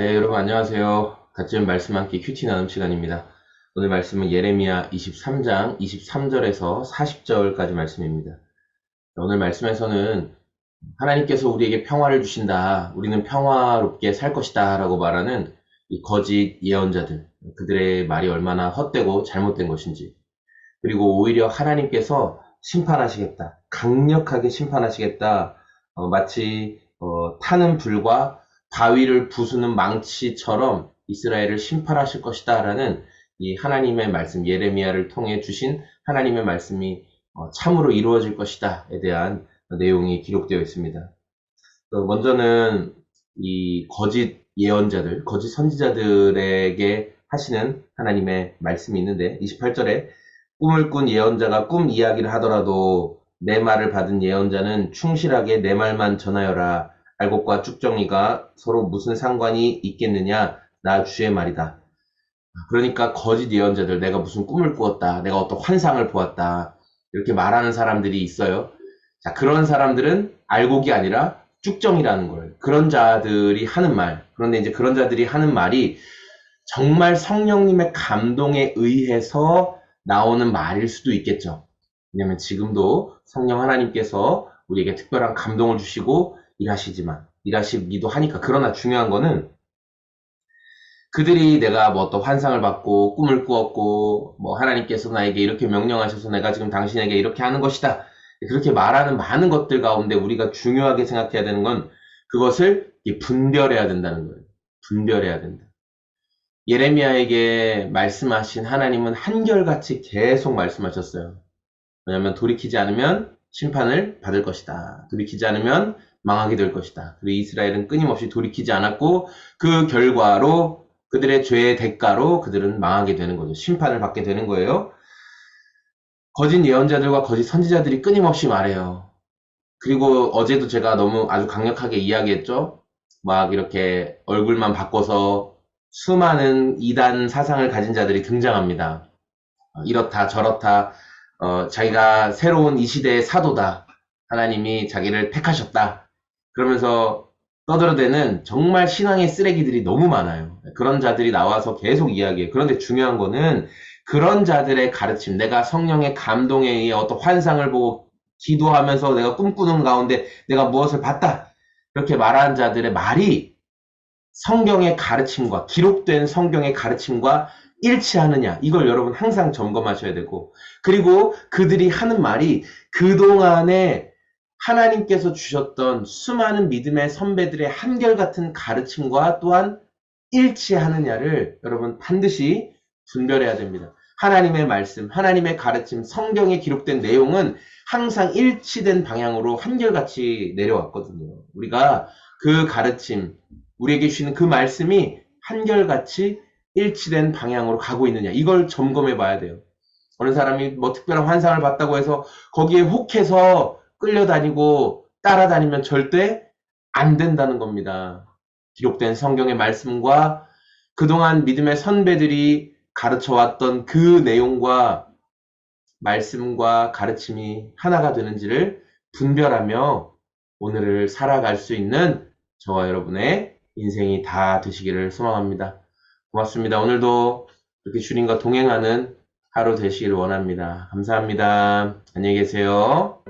네, 여러분 안녕하세요. 같이 말씀 함께 큐티 나눔 시간입니다. 오늘 말씀은 예레미야 23장 23절에서 40절까지 말씀입니다. 오늘 말씀에서는 하나님께서 우리에게 평화를 주신다. 우리는 평화롭게 살 것이다. 라고 말하는 이 거짓 예언자들, 그들의 말이 얼마나 헛되고 잘못된 것인지, 그리고 오히려 하나님께서 심판하시겠다. 강력하게 심판하시겠다. 어, 마치 어, 타는 불과 바위를 부수는 망치처럼 이스라엘을 심판하실 것이다. 라는 이 하나님의 말씀, 예레미야를 통해 주신 하나님의 말씀이 어, 참으로 이루어질 것이다에 대한 내용이 기록되어 있습니다. 먼저는 이 거짓 예언자들, 거짓 선지자들에게 하시는 하나님의 말씀이 있는데 28절에 꿈을 꾼 예언자가 꿈 이야기를 하더라도 내 말을 받은 예언자는 충실하게 내 말만 전하여라. 알곡과 쭉정이가 서로 무슨 상관이 있겠느냐? 나 주의 말이다. 그러니까 거짓 예언자들, 내가 무슨 꿈을 꾸었다. 내가 어떤 환상을 보았다. 이렇게 말하는 사람들이 있어요. 자, 그런 사람들은 알곡이 아니라 쭉정이라는 거예요. 그런 자들이 하는 말. 그런데 이제 그런 자들이 하는 말이 정말 성령님의 감동에 의해서 나오는 말일 수도 있겠죠. 왜냐면 지금도 성령 하나님께서 우리에게 특별한 감동을 주시고 일하시지만, 일하시기도 하니까. 그러나 중요한 거는 그들이 내가 뭐 어떤 환상을 받고 꿈을 꾸었고 뭐 하나님께서 나에게 이렇게 명령하셔서 내가 지금 당신에게 이렇게 하는 것이다. 그렇게 말하는 많은 것들 가운데 우리가 중요하게 생각해야 되는 건 그것을 분별해야 된다는 거예요. 분별해야 된다. 예레미야에게 말씀하신 하나님은 한결같이 계속 말씀하셨어요. 왜냐하면 돌이키지 않으면 심판을 받을 것이다. 돌이키지 않으면 망하게 될 것이다. 그리고 이스라엘은 끊임없이 돌이키지 않았고 그 결과로 그들의 죄의 대가로 그들은 망하게 되는 거죠. 심판을 받게 되는 거예요. 거짓 예언자들과 거짓 선지자들이 끊임없이 말해요. 그리고 어제도 제가 너무 아주 강력하게 이야기했죠. 막 이렇게 얼굴만 바꿔서 수많은 이단 사상을 가진 자들이 등장합니다. 어, 이렇다 저렇다 어, 자기가 새로운 이 시대의 사도다. 하나님이 자기를 택하셨다. 그러면서 떠들어대는 정말 신앙의 쓰레기들이 너무 많아요. 그런 자들이 나와서 계속 이야기해요. 그런데 중요한 거는 그런 자들의 가르침, 내가 성령의 감동에 의해 어떤 환상을 보고 기도하면서 내가 꿈꾸는 가운데 내가 무엇을 봤다. 이렇게 말하는 자들의 말이 성경의 가르침과 기록된 성경의 가르침과 일치하느냐 이걸 여러분 항상 점검하셔야 되고 그리고 그들이 하는 말이 그동안에 하나님께서 주셨던 수많은 믿음의 선배들의 한결같은 가르침과 또한 일치하느냐를 여러분 반드시 분별해야 됩니다. 하나님의 말씀, 하나님의 가르침, 성경에 기록된 내용은 항상 일치된 방향으로 한결같이 내려왔거든요. 우리가 그 가르침, 우리에게 주시는 그 말씀이 한결같이 일치된 방향으로 가고 있느냐 이걸 점검해 봐야 돼요. 어느 사람이 뭐 특별한 환상을 봤다고 해서 거기에 혹해서 끌려다니고 따라다니면 절대 안 된다는 겁니다. 기록된 성경의 말씀과 그동안 믿음의 선배들이 가르쳐 왔던 그 내용과 말씀과 가르침이 하나가 되는지를 분별하며 오늘을 살아갈 수 있는 저와 여러분의 인생이 다 되시기를 소망합니다. 고맙습니다. 오늘도 이렇게 주님과 동행하는 하루 되시기를 원합니다. 감사합니다. 안녕히 계세요.